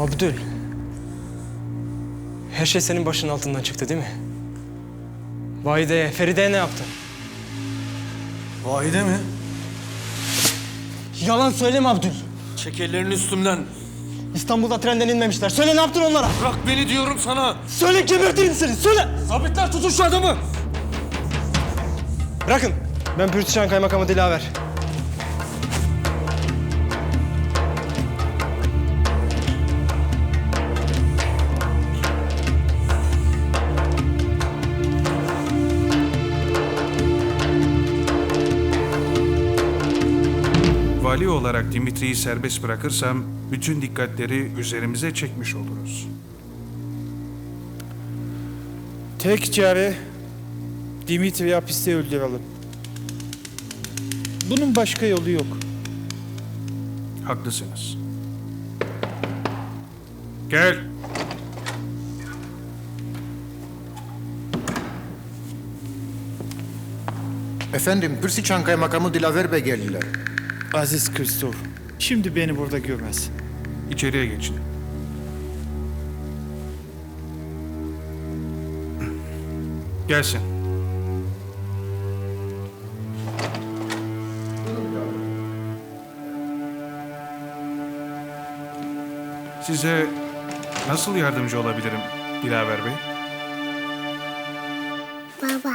Abdül. Her şey senin başının altından çıktı değil mi? Vahide'ye, Feride'ye ne yaptın? Vahide mi? Yalan söyleme Abdül. Çek ellerini üstümden. İstanbul'da trenden inmemişler. Söyle ne yaptın onlara? Bırak beni diyorum sana. Söyle gebertirim seni. Söyle. Sabitler tutun şu adamı. Bırakın. Ben Pürtüşan Kaymakamı Dilaver. Vali olarak Dimitri'yi serbest bırakırsam bütün dikkatleri üzerimize çekmiş oluruz. Tek çare Dimitri'yi hapiste öldürelim. Bunun başka yolu yok. Haklısınız. Gel. Efendim, Pürsüçan Kaymakamı Dilaver Bey geldiler. Aziz Kristof, şimdi beni burada görmez. İçeriye geçin. Gelsin. Size nasıl yardımcı olabilirim Dilaver Bey? Baba.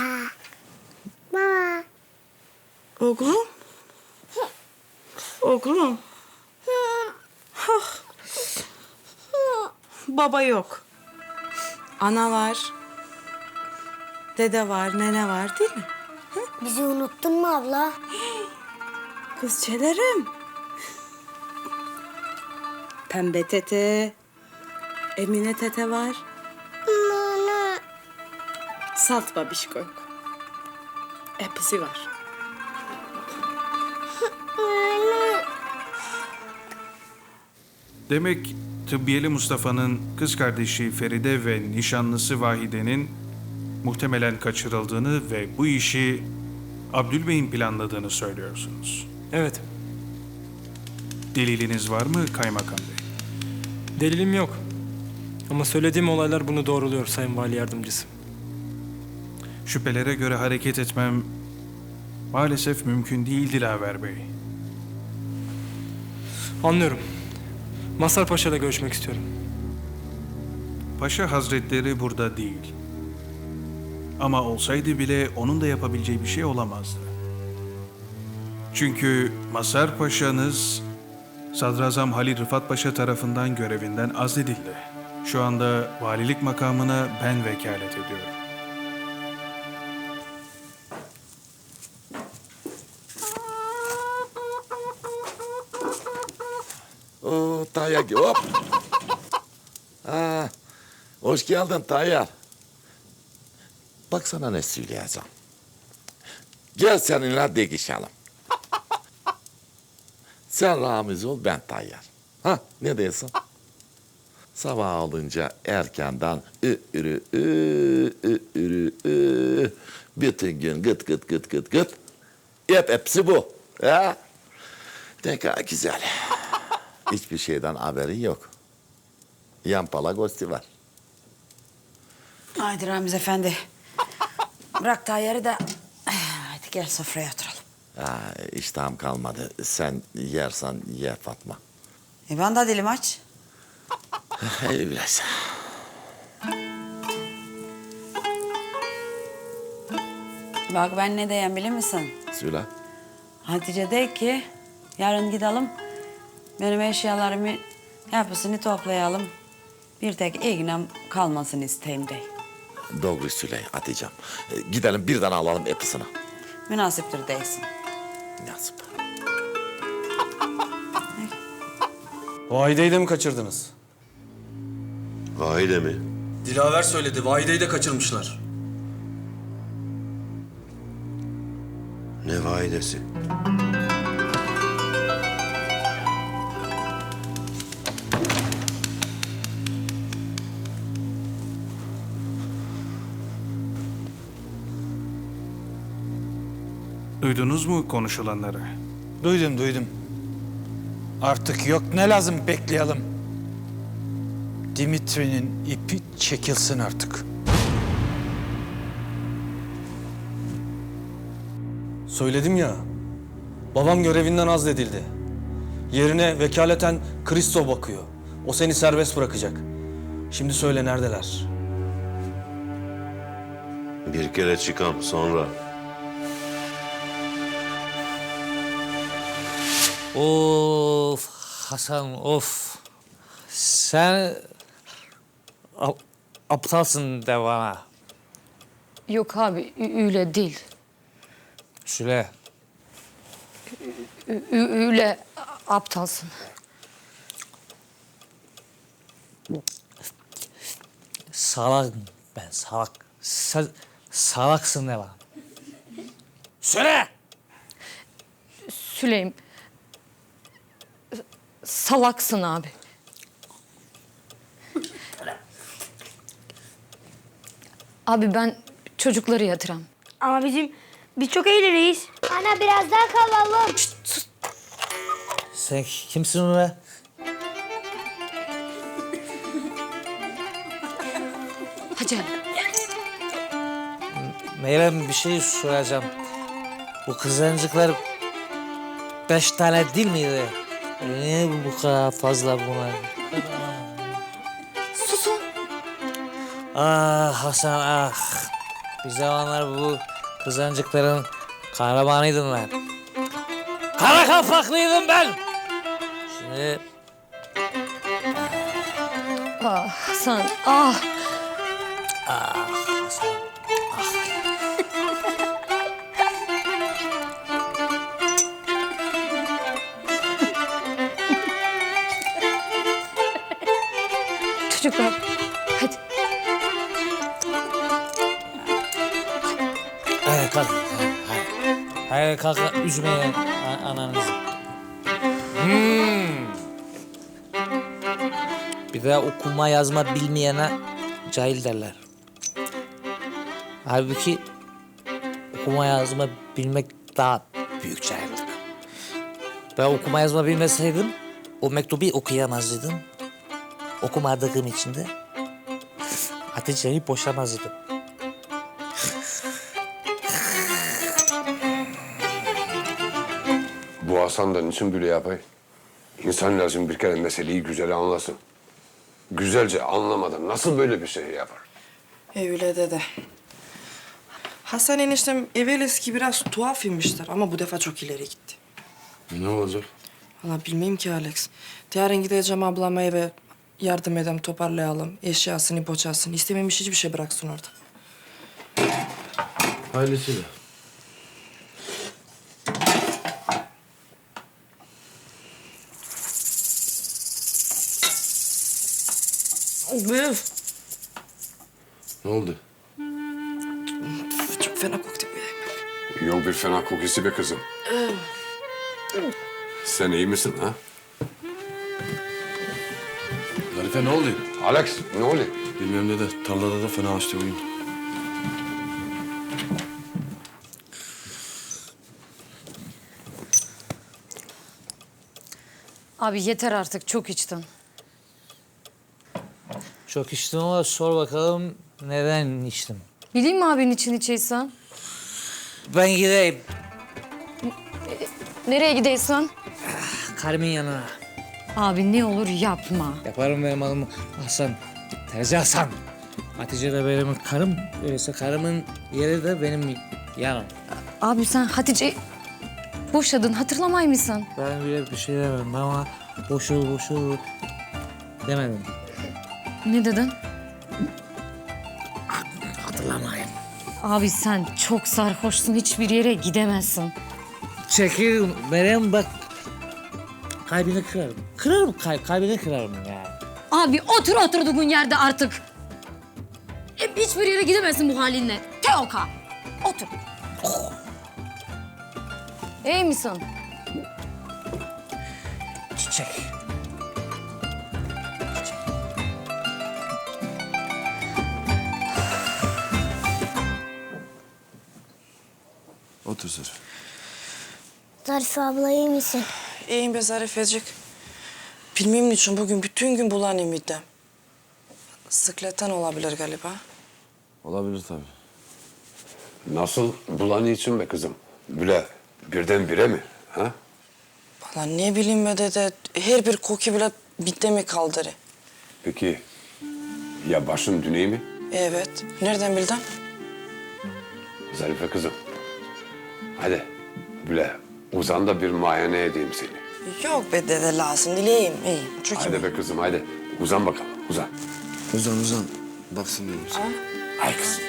Baba. Oğlum. Oğlum. Hah. Baba yok. Ana var. Dede var, nene var değil mi? Bizi unuttun mu abla? Kızçelerim. Pembe tete. Emine tete var. Nana. Salt babişko. Hepsi var. Demek Tıbbiyeli Mustafa'nın kız kardeşi Feride ve nişanlısı Vahide'nin muhtemelen kaçırıldığını ve bu işi Abdülbey'in planladığını söylüyorsunuz. Evet. Deliliniz var mı Kaymakam Bey? Delilim yok. Ama söylediğim olaylar bunu doğruluyor Sayın Vali Yardımcısı. Şüphelere göre hareket etmem maalesef mümkün değil Dilaver Bey. Anlıyorum. Masar Paşa'yla görüşmek istiyorum. Paşa Hazretleri burada değil. Ama olsaydı bile onun da yapabileceği bir şey olamazdı. Çünkü Masar Paşa'nız Sadrazam Halil Rıfat Paşa tarafından görevinden azledildi. Şu anda valilik makamına ben vekalet ediyorum. Tayyar hop. Ha, hoş geldin Tayyar. Bak sana ne söyleyeceğim. Gel seninle degişelim. Sen Ramiz ol ben Tayyar. Ha ne diyorsun? Sabah olunca erkenden ü ürü ü ü ürü ü. Bütün gün gıt gıt gıt gıt gıt. Hep hepsi bu. Ha? Ne kadar güzel. Hiçbir şeyden haberin yok. Yan palagosti var. Haydi Ramiz Efendi. Bırak Tayyar'ı da haydi gel sofraya oturalım. Ha, iştahım kalmadı. Sen yersen ye Fatma. E ben de dilim aç. Biraz. Bak ben ne diyeyim biliyor musun? Söyle. Hatice de ki yarın gidelim. Benim eşyalarımı hepsini toplayalım. Bir tek ignem kalmasını isteyim. Doğru söyle Hatice'm. Ee, Gidelim birden alalım hepsini. Münasiptir değilsin. Nasip. Vahide'yi de mi kaçırdınız? Vahide mi? Dilaver söyledi. Vahide'yi de kaçırmışlar. Ne vahidesi? Duydunuz mu konuşulanları? Duydum duydum. Artık yok ne lazım bekleyelim. Dimitri'nin ipi çekilsin artık. Söyledim ya. Babam görevinden azledildi. Yerine vekaleten Kristo bakıyor. O seni serbest bırakacak. Şimdi söyle neredeler? Bir kere çıkam sonra. Of Hasan of. Sen ap- aptalsın de bana. Yok abi ü- öyle değil. Şöyle Ü- ü- öyle aptalsın. salak ben salak. Sen salaksın de bana. Söyle. Süleyim. Salaksın abi. Abi ben çocukları yatıram. Ama bizim biz çok eğleniriz. Ana biraz daha kalalım. Sen kimsin be? Hacı Meyrem bir şey soracağım. Bu kızancıklar beş tane değil miydi? Niye bu kadar fazla bunlar? susun. Ah Hasan ah. Bir zamanlar bu kızancıkların kahramanıydım ben. Kara kafaklıydım ben. Şimdi Ah Hasan ah. Hasan Çocuklar hadi. Hadi kalk. Hadi. Hadi kalk üzmeyin a- ananızı. Hmm. Bir de okuma yazma bilmeyene cahil derler. Halbuki okuma yazma bilmek daha büyük cahillik. Ben okuma yazma bilmeseydim o mektubu okuyamazdım. Okumadığım için de Hatice'yi boşamazdım. Bu Hasan da niçin böyle yapay? İnsan lazım bir kere meseleyi güzel anlasın. Güzelce anlamadan nasıl böyle bir şey yapar? Öyle dede. Hasan eniştem evvel eski biraz tuhaf inmiştir ama bu defa çok ileri gitti. Ne olacak? Valla bilmeyeyim ki Alex. Yarın gideceğim ablama eve yardım edem toparlayalım. Eşyasını, boçasını. İstememiş hiçbir şey bıraksın orada. Hayırlısıyla. Üf, Ne oldu? çok fena koktu bu yemek. Yok bir fena kokusu be kızım. Sen iyi misin ha? Zarife ne oldu? Alex ne oldu? Bilmiyorum dede. Tarlada da fena açtı oyun. Abi yeter artık çok içtin. Çok içtim ama sor bakalım neden içtim? Bileyim mi abinin için içeysen? Ben gideyim Nereye gideysen? karımın yanına. Abi ne olur yapma. Yaparım benim adım Hasan. Terzi Hasan. Hatice de benim karım. Öyleyse karımın yeri de benim yanım. Abi sen Hatice boşadın hatırlamay mısın? Ben bile bir şey demedim ama boşul boşul demedim. Ne dedin? Hatırlamayın. Abi sen çok sarhoşsun hiçbir yere gidemezsin. Çekil Meryem bak. Kalbini kırarım. Kırarım kalp, kalbini kırarım ya. Abi otur oturduğun yerde artık. E, hiçbir yere gidemezsin bu halinle. Teoka. Otur. İyi misin? Çiçek. Otur Zarife. Zarife abla iyi misin? İyiyim be Zarifecik. Bilmem niçin bugün bütün gün bulanıyor midem. Sıkletten olabilir galiba. Olabilir tabii. Nasıl bulan için be kızım? Böyle birden bire mi? Ha? Valla ne bileyim be dede. Her bir koku bile bitti mi kaldırı. Peki ya başın düneyi mi? Evet. Nereden bildin? Zarife kızım. Hadi böyle uzan da bir muayene edeyim seni. Yok be dede lazım. Dileyim. İyiyim. Çok Hadi iyiyim. be kızım hadi. Uzan bakalım uzan. Uzan uzan. Baksın benim sana. Ay kızım.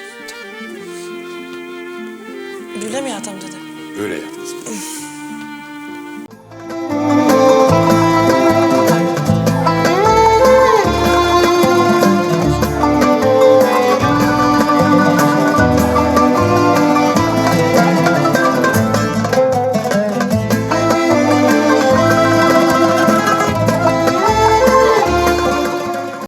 Böyle mi yatam dede? Öyle kızım.